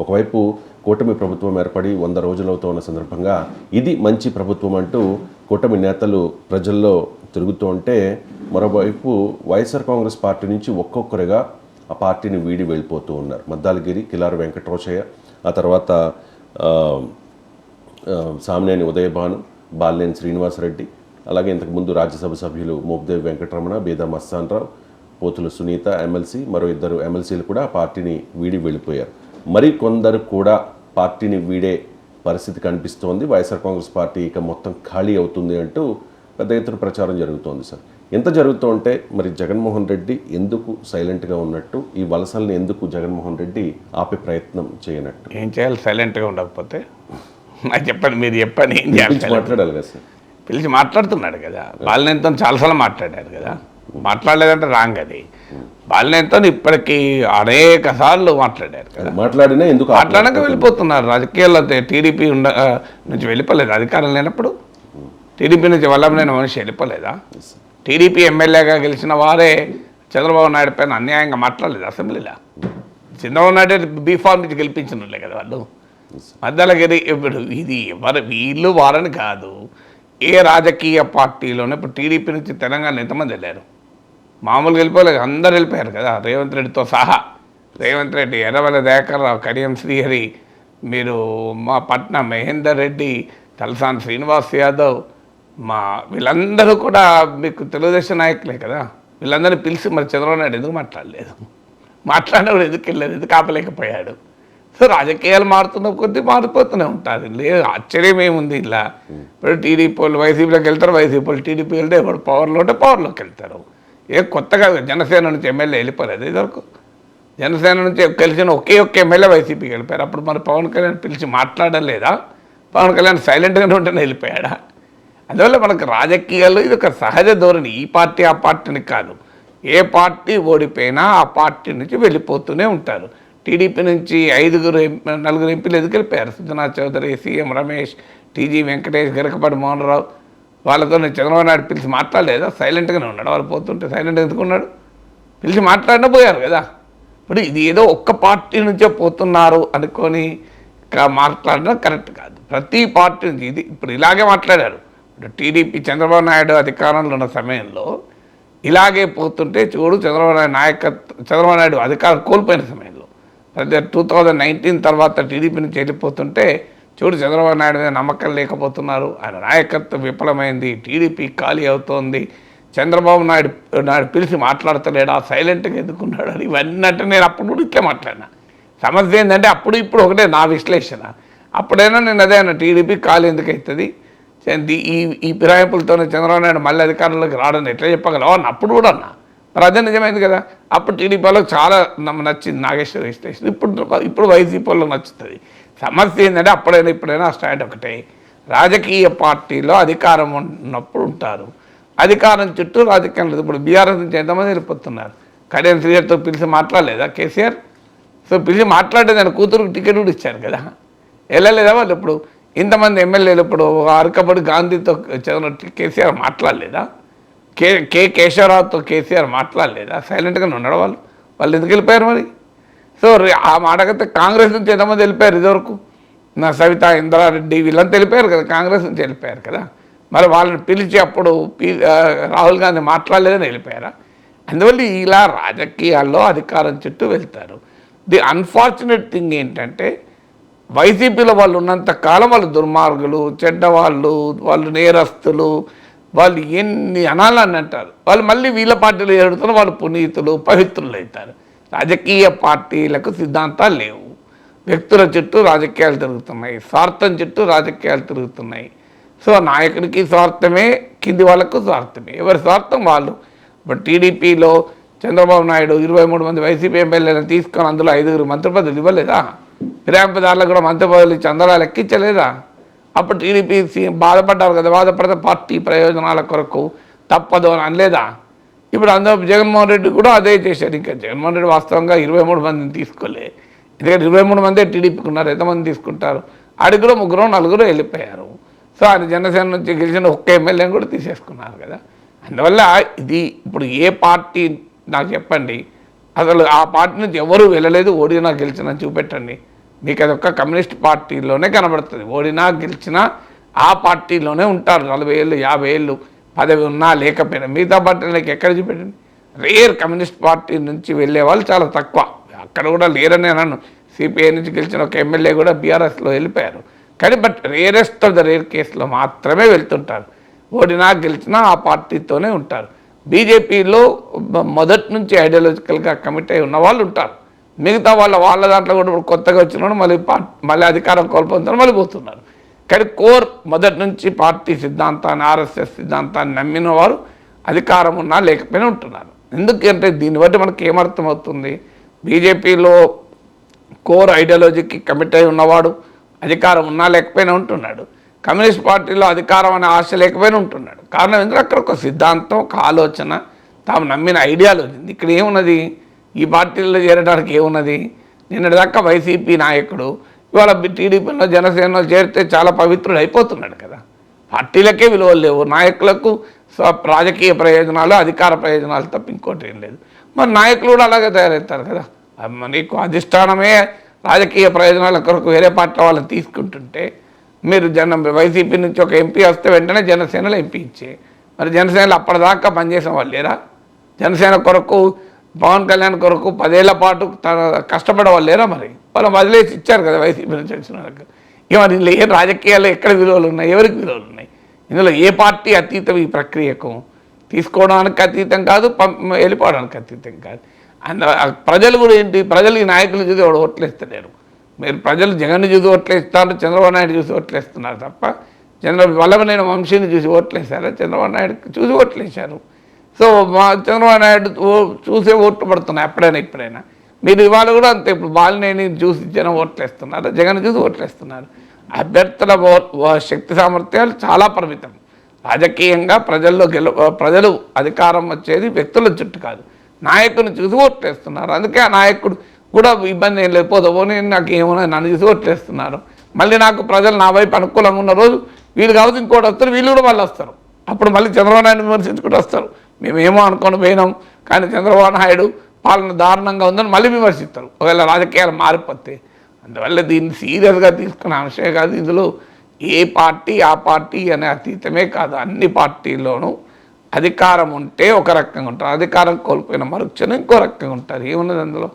ఒకవైపు కూటమి ప్రభుత్వం ఏర్పడి వంద రోజులవుతూ ఉన్న సందర్భంగా ఇది మంచి ప్రభుత్వం అంటూ కూటమి నేతలు ప్రజల్లో తిరుగుతూ ఉంటే మరోవైపు వైఎస్ఆర్ కాంగ్రెస్ పార్టీ నుంచి ఒక్కొక్కరుగా ఆ పార్టీని వీడి వెళ్ళిపోతూ ఉన్నారు. మద్దాలగిరి కిలారు వెంకటరోచయ్య ఆ తర్వాత సామినేని ఉదయభాను బాలినేని శ్రీనివాసరెడ్డి అలాగే ఇంతకుముందు రాజ్యసభ సభ్యులు మోబ్దేవి వెంకటరమణ బేదా మస్తాన్రావు పోతుల సునీత ఎమ్మెల్సీ మరో ఇద్దరు ఎమ్మెల్సీలు కూడా ఆ పార్టీని వీడి వెళ్ళిపోయారు. మరి కొందరు కూడా పార్టీని వీడే పరిస్థితి కనిపిస్తోంది. వైఎస్ఆర్ కాంగ్రెస్ పార్టీ ఇక మొత్తం ఖాళీ అవుతుంది అంటూ పెద్ద ఎత్తున ప్రచారం జరుగుతోంది సార్. ఎంత జరుగుతూ ఉంటే మరి జగన్మోహన్ రెడ్డి ఎందుకు సైలెంట్గా ఉన్నట్టు ఈ వలసల్ని ఎందుకు జగన్మోహన్ రెడ్డి ఆపే ప్రయత్నం చేయనట్టు? ఏం చేయాలి? సైలెంట్గా ఉండకపోతే? నాకు చెప్పండి మీరు చెప్పండి ఏం చేయాలి? మాట్లాడాలి కదా సార్. పిలిచి మాట్లాడుతున్నాడు కదా. బాలినేంతో చాలాసార్లు మాట్లాడారు కదా. మాట్లాడలేదంటే రాంగ్ అది. బాలినేంతో ఇప్పటికీ అనేక సార్లు మాట్లాడారు కదా. మాట్లాడినా ఎందుకు మాట్లాడక వెళ్ళిపోతున్నారు. రాజకీయాల్లో టీడీపీ ఉండ నుంచి వెళ్ళిపోలేదు. అధికారం లేనప్పుడు టీడీపీ నుంచి వల్లభనేని మనిషి వెళ్ళిపోలేదా? టీడీపీ ఎమ్మెల్యేగా గెలిచిన వారే చంద్రబాబు నాయుడు పైన అన్యాయంగా మాట్లాడలేదు. అసెంబ్లీలో చంద్రబాబు నాయుడు బీఫామ్ నుంచి గెలిపించిన కదా వాళ్ళు. మధ్యలగిరి ఇప్పుడు ఇది ఎవరు? వీళ్ళు వారని కాదు. ఏ రాజకీయ పార్టీలోనే ఇప్పుడు టీడీపీ నుంచి తెలంగాణ ఎంతమంది వెళ్ళారు? మామూలుగా వెళ్ళిపోలేదు. అందరు వెళ్ళిపోయారు కదా. రేవంత్ రెడ్డితో సహా. రేవంత్ రెడ్డి ఎర్రవెల్ల దయాకర్ రావు కడియం శ్రీహరి మీరు మా పట్న మహేందర్ రెడ్డి తలసాని శ్రీనివాస్ యాదవ్ మా వీళ్ళందరూ కూడా మీకు తెలుగుదేశం నాయకులే కదా. వీళ్ళందరినీ పిలిచి మరి చంద్రబాబు నాయుడు ఎందుకు మాట్లాడలేదు? మాట్లాడినప్పుడు ఎందుకు వెళ్ళలేదు? ఎందుకు ఆపలేకపోయాడు? సో రాజకీయాలు మారుతున్న కొద్దీ మారిపోతూనే ఉంటుంది లేదు ఆశ్చర్యం ఏముంది ఇలా? ఇప్పుడు టీడీపీ వాళ్ళు వైసీపీలోకి వెళ్తారు. వైసీపీ వాళ్ళు టీడీపీ వెళ్తే ఇప్పుడు పవర్లో ఉంటే పవర్లోకి వెళ్తారు. ఏ కొత్తగా జనసేన నుంచి ఎమ్మెల్యే వెళ్ళిపోలేదు ఇదివరకు. జనసేన నుంచి కలిసిన ఒకే ఒక్క ఎమ్మెల్యే వైసీపీకి వెళ్ళిపోయారు అప్పుడు మరి పవన్ కళ్యాణ్ పిలిచి మాట్లాడలేదా పవన్ కళ్యాణ్ సైలెంట్గానే ఉంటేనే వెళ్ళిపోయాడా? అందువల్ల మనకు రాజకీయాల్లో ఇది ఒక సహజ ధోరణి. ఈ పార్టీ ఆ పార్టీని కాదు. ఏ పార్టీ ఓడిపోయినా ఆ పార్టీ నుంచి వెళ్ళిపోతూనే ఉంటారు. టీడీపీ నుంచి ఐదుగురు నలుగురు ఎంపీలు ఎదుకెళ్ళిపోయారు వెళ్ళిపోయారు చౌదరి సీఎం రమేష్ టీజీ వెంకటేష్ గరకపాటి మోహన్ రావు వాళ్ళతో నేను చంద్రబాబు నాయుడు పిలిచి మాట్లాడలేదా? సైలెంట్గానే ఉన్నాడు? వాళ్ళు పోతుంటే సైలెంట్గా ఎందుకున్నాడు పిలిచి మాట్లాడినా పోయారు కదా. ఇప్పుడు ఇది ఏదో ఒక్క పార్టీ నుంచే పోతున్నారు అనుకొని మాట్లాడడం కరెక్ట్ కాదు. ప్రతి పార్టీ నుంచి ఇది ఇప్పుడు ఇలాగే మాట్లాడారు. ఇప్పుడు టీడీపీ చంద్రబాబు నాయుడు అధికారంలో ఉన్న సమయంలో ఇలాగే పోతుంటే చూడు చంద్రబాబు నాయుడు నాయకత్వం చంద్రబాబు నాయుడు అధికారం కోల్పోయిన సమయంలో. ప్రతి టూ థౌజండ్ నైన్టీన్ తర్వాత టీడీపీ నుంచి వెళ్ళిపోతుంటే చూడు చంద్రబాబు నాయుడు మీద నమ్మకం లేకపోతున్నారు. ఆయన నాయకత్వం విఫలమైంది టీడీపీ ఖాళీ అవుతోంది. చంద్రబాబు నాయుడు నాయుడు పిలిచి మాట్లాడతలేడా? సైలెంట్గా ఎదుర్కొన్నాడు అని ఇవన్నీ అంటే నేను అప్పుడు కూడా ఇట్లే మాట్లాడినా. సమస్య ఏంటంటే అప్పుడు ఇప్పుడు ఒకటే నా విశ్లేషణ. అప్పుడైనా నేను అదే అన్న టీడీపీ ఖాళీ ఎందుకు అవుతుంది? ఈ ఈ ఫిరాయింపులతోనే చంద్రబాబు నాయుడు మళ్ళీ అధికారంలోకి రావడం ఎట్లా చెప్పగలవు అని అప్పుడు కూడా అన్నా. మరి అదే నిజమైంది కదా. అప్పుడు టీడీపీ వాళ్ళకి చాలా నమ్మ- నచ్చింది నాగేశ్వర విశ్లేషణ ఇప్పుడు ఇప్పుడు వైసీపీ వాళ్ళకి నచ్చుతుంది. సమస్య ఏంటంటే అప్పుడైనా ఇప్పుడైనా స్టాండ్ ఒకటే. రాజకీయ పార్టీలో అధికారం ఉన్నప్పుడు ఉంటారు. అధికారం చుట్టూ రాజకీయం లేదు. ఇప్పుడు బీఆర్ఎస్ నుంచి ఎంతమంది వెళ్ళిపోతున్నారు? కళ్యాణ్ శ్రీగారితో పిలిచి మాట్లాడలేదా కేసీఆర్? సో పిలిచి మాట్లాడే దాని కూతురుకు టికెట్ కూడా ఇచ్చారు కదా. వెళ్ళలేదా వాళ్ళు ఇప్పుడు? ఇంతమంది ఎమ్మెల్యేలు ఇప్పుడు అరకబడి గాంధీతో చదివినట్టు కేసీఆర్ మాట్లాడలేదా? కే కే కేశవరావుతో కేసీఆర్ మాట్లాడలేదా? సైలెంట్గానే ఉన్నాడు వాళ్ళు? వాళ్ళు ఎందుకు వెళ్ళిపోయారు మరి? సో రే- ఆ మాటకైతే కాంగ్రెస్ నుంచి ఎంతమంది వెళ్ళిపోయారు ఇదివరకు? నా సవిత ఇంద్రారెడ్డి వీళ్ళంతా వెళ్ళిపోయారు కదా కాంగ్రెస్ నుంచి వెళ్ళిపోయారు కదా. మరి వాళ్ళని పిలిచి అప్పుడు పి- రాహుల్ గాంధీ మాట్లాడలేదని వెళ్ళిపోయారా? అందువల్ల ఇలా రాజకీయాల్లో అధికారం చుట్టూ వెళ్తారు. ది అన్ఫార్చునేట్ థింగ్ ఏంటంటే వైసీపీలో వాళ్ళు ఉన్నంత కాలం వాళ్ళు దుర్మార్గులు చెడ్డవాళ్ళు వాళ్ళు నేరస్తులు వాళ్ళు ఎన్ని అనాలని అంటారు? వాళ్ళు మళ్ళీ వీళ్ళ పార్టీలో ఏడుతున్న వాళ్ళు పునీతులు పవిత్రులు అవుతారు. రాజకీయ పార్టీలకు సిద్ధాంతాలు లేవు. వ్యక్తుల చుట్టూ రాజకీయాలు తిరుగుతున్నాయి. స్వార్థం చుట్టూ రాజకీయాలు తిరుగుతున్నాయి. సో నాయకుడికి స్వార్థమే కింది వాళ్ళకు స్వార్థమే. ఎవరి స్వార్థం వాళ్ళు? ఇప్పుడు టీడీపీలో చంద్రబాబు నాయుడు ఇరవై మూడు మంది వైసీపీ ఎమ్మెల్యేలను తీసుకొని అందులో ఐదుగురు మంత్రి పదవులు ఇవ్వలేదా? ఫిరాయింపుదారులకు కూడా మంత్రి పదవులు చందనాలు ఎక్కించలేదా లెక్కించలేదా? అప్పుడు టీడీపీ బాధపడ్డారు కదా బాధపడితే పార్టీ ప్రయోజనాల కొరకు తప్పదు అని అనలేదా? ఇప్పుడు అందరూ జగన్మోహన్ రెడ్డి కూడా అదే చేశారు. ఇంకా జగన్మోహన్ రెడ్డి వాస్తవంగా ఇరవై మూడు మందిని తీసుకోలే. ఎందుకంటే ఇరవై మూడు మందే టీడీపీకి ఉన్నారు. ఎంతమంది తీసుకుంటారు? ఆడికి కూడా ముగ్గురు నలుగురు వెళ్ళిపోయారు. సో ఆయన జనసేన నుంచి గెలిచిన ఒక్క ఎమ్మెల్యేని కూడా తీసేసుకున్నారు కదా. అందువల్ల ఇది ఇప్పుడు ఏ పార్టీ నాకు చెప్పండి. అసలు ఆ పార్టీ నుంచి ఎవరు వెళ్ళలేదు. ఓడినా గెలిచినా చూపెట్టండి. మీకు అది కమ్యూనిస్ట్ పార్టీలోనే కనబడుతుంది. ఓడినా గెలిచినా ఆ పార్టీలోనే ఉంటారు. నలభై ఏళ్ళు యాభై ఏళ్ళు పదవి ఉన్నా లేకపోయినా మిగతా పార్టీలకు ఎక్కడ చూపెట్టండి రేర్ కమ్యూనిస్ట్ పార్టీ నుంచి వెళ్ళే వాళ్ళు చాలా తక్కువ. అక్కడ కూడా లేరని అన్నాను సిపిఐ నుంచి గెలిచిన ఒక ఎమ్మెల్యే కూడా బీఆర్ఎస్లో వెళ్ళిపోయారు. కానీ but rarest of the rare కేసులో మాత్రమే వెళ్తుంటారు. ఓడినా గెలిచినా ఆ పార్టీతోనే ఉంటారు. బీజేపీలో మొదటి నుంచి ఐడియాలజికల్గా కమిట్ అయి ఉన్న వాళ్ళు ఉంటారు. మిగతా వాళ్ళ వాళ్ళ దాంట్లో కూడా కొత్తగా వచ్చిన వాళ్ళు మళ్ళీ పార్ట్ మళ్ళీ అధికారం కోల్పోతున్నారు మళ్ళీ పోతున్నారు. కానీ కోర్ మొదటి నుంచి పార్టీ సిద్ధాంతాన్ని ఆర్ఎస్ఎస్ సిద్ధాంతాన్ని నమ్మిన వారు అధికారం ఉన్నా లేకపోయినా ఉంటున్నారు. ఎందుకంటే దీన్ని బట్టి మనకి ఏమర్థమవుతుంది? బీజేపీలో కోర్ ఐడియాలజీకి కమిట్ అయి ఉన్నవాడు అధికారం ఉన్నా లేకపోయినా ఉంటున్నాడు. కమ్యూనిస్ట్ పార్టీలో అధికారం అనే ఆశ లేకపోయినా ఉంటున్నాడు. కారణం ఎందుకంటే అక్కడ ఒక సిద్ధాంతం ఒక ఆలోచన తాము నమ్మిన ఐడియాలజీ ఉంది. ఇక్కడ ఏమున్నది? ఈ పార్టీలో చేరడానికి ఏమున్నది? నిన్నటిదాకా వైసీపీ నాయకుడు ఇవాళ టీడీపీలో జనసేనలో చేరితే చాలా పవిత్రుడు అయిపోతున్నాడు కదా. పార్టీలకే విలువలు లేవు. నాయకులకు రాజకీయ ప్రయోజనాలు అధికార ప్రయోజనాలు తప్ప ఇంకోటి ఏం లేదు. మరి నాయకులు కూడా అలాగే తయారవుతారు కదా. నీకు అధిష్టానమే రాజకీయ ప్రయోజనాల కొరకు వేరే పార్టీ వాళ్ళని తీసుకుంటుంటే మీరు జన వైసీపీ నుంచి ఒక ఎంపీ వస్తే వెంటనే జనసేనలో ఎంపీ ఇచ్చే. మరి జనసేనలో అప్పటిదాకా పనిచేసిన వాళ్ళు లేరా? జనసేన కొరకు పవన్ కళ్యాణ్ కొరకు పదేళ్ళ పాటు తన కష్టపడే వాళ్ళు లేరా మరి? వాళ్ళు వదిలేసి ఇచ్చారు కదా వైసీపీ నుంచి వచ్చిన వాళ్ళకి. ఇక మరి ఇందులో ఏ రాజకీయాల్లో ఎక్కడ విలువలు ఉన్నాయి? ఎవరికి విలువలు ఉన్నాయి? ఇందులో ఏ పార్టీ అతీతం ఈ ప్రక్రియకు? తీసుకోవడానికి అతీతం కాదు వెళ్ళిపోవడానికి అతీతం కాదు. అండ్ ప్రజలు కూడా ఏంటి? ప్రజలు ఈ నాయకులు చూసి వాడు ఓట్లేస్తలేరు. మీరు ప్రజలు జగన్ చూసి ఓట్లేస్తారు చంద్రబాబు నాయుడు చూసి ఓట్లేస్తున్నారు తప్ప చంద్ర వల్లభనేని వంశీని చూసి ఓట్లేశారా? చంద్రబాబు నాయుడు చూసి ఓట్లేశారు. సో మా చంద్రబాబు నాయుడు ఓ- చూసే ఓట్లు పడుతున్నాయి ఎప్పుడైనా ఇప్పుడైనా మీరు ఇవాళ కూడా అంతే ఇప్పుడు బాలినేని చూసి జనం ఓట్లేస్తున్నారు జగన్ చూసి ఓట్లేస్తున్నారు. అభ్యర్థుల శక్తి సామర్థ్యాలు చాలా పరిమితం. రాజకీయంగా ప్రజల్లో గెలు ప్రజలు అధికారం వచ్చేది వ్యక్తుల చుట్టూ కాదు. నాయకుని చూసి ఓట్లేస్తున్నారు. అందుకే ఆ నాయకుడు కూడా ఇబ్బంది ఏం లేదు నేను నాకు ఏమన్నా నన్ను చూసి ఓట్లేస్తున్నారు. మళ్ళీ నాకు ప్రజలు నా వైపు అనుకూలంగా ఉన్న రోజు వీళ్ళు కాబట్టి ఇంకోటి వస్తారు వీళ్ళు కూడా మళ్ళీ వస్తారు. అప్పుడు మళ్ళీ చంద్రబాబు నాయుడు విమర్శించుకుంటూ వస్తారు. మేమేమో అనుకొని పోయినాం. కానీ చంద్రబాబు నాయుడు పాలన దారుణంగా ఉందని మళ్ళీ విమర్శిస్తారు. ఒకవేళ రాజకీయాలు మారిపోతే. అందువల్ల దీన్ని సీరియస్గా తీసుకున్న అంశమే కాదు ఇందులో ఏ పార్టీ ఆ పార్టీ అనే అతీతమే కాదు. అన్ని పార్టీల్లోనూ అధికారం ఉంటే ఒక రకంగా ఉంటారు. అధికారం కోల్పోయిన మరుక్షణం ఇంకో రకంగా ఉంటారు. ఏమున్నది అందులో?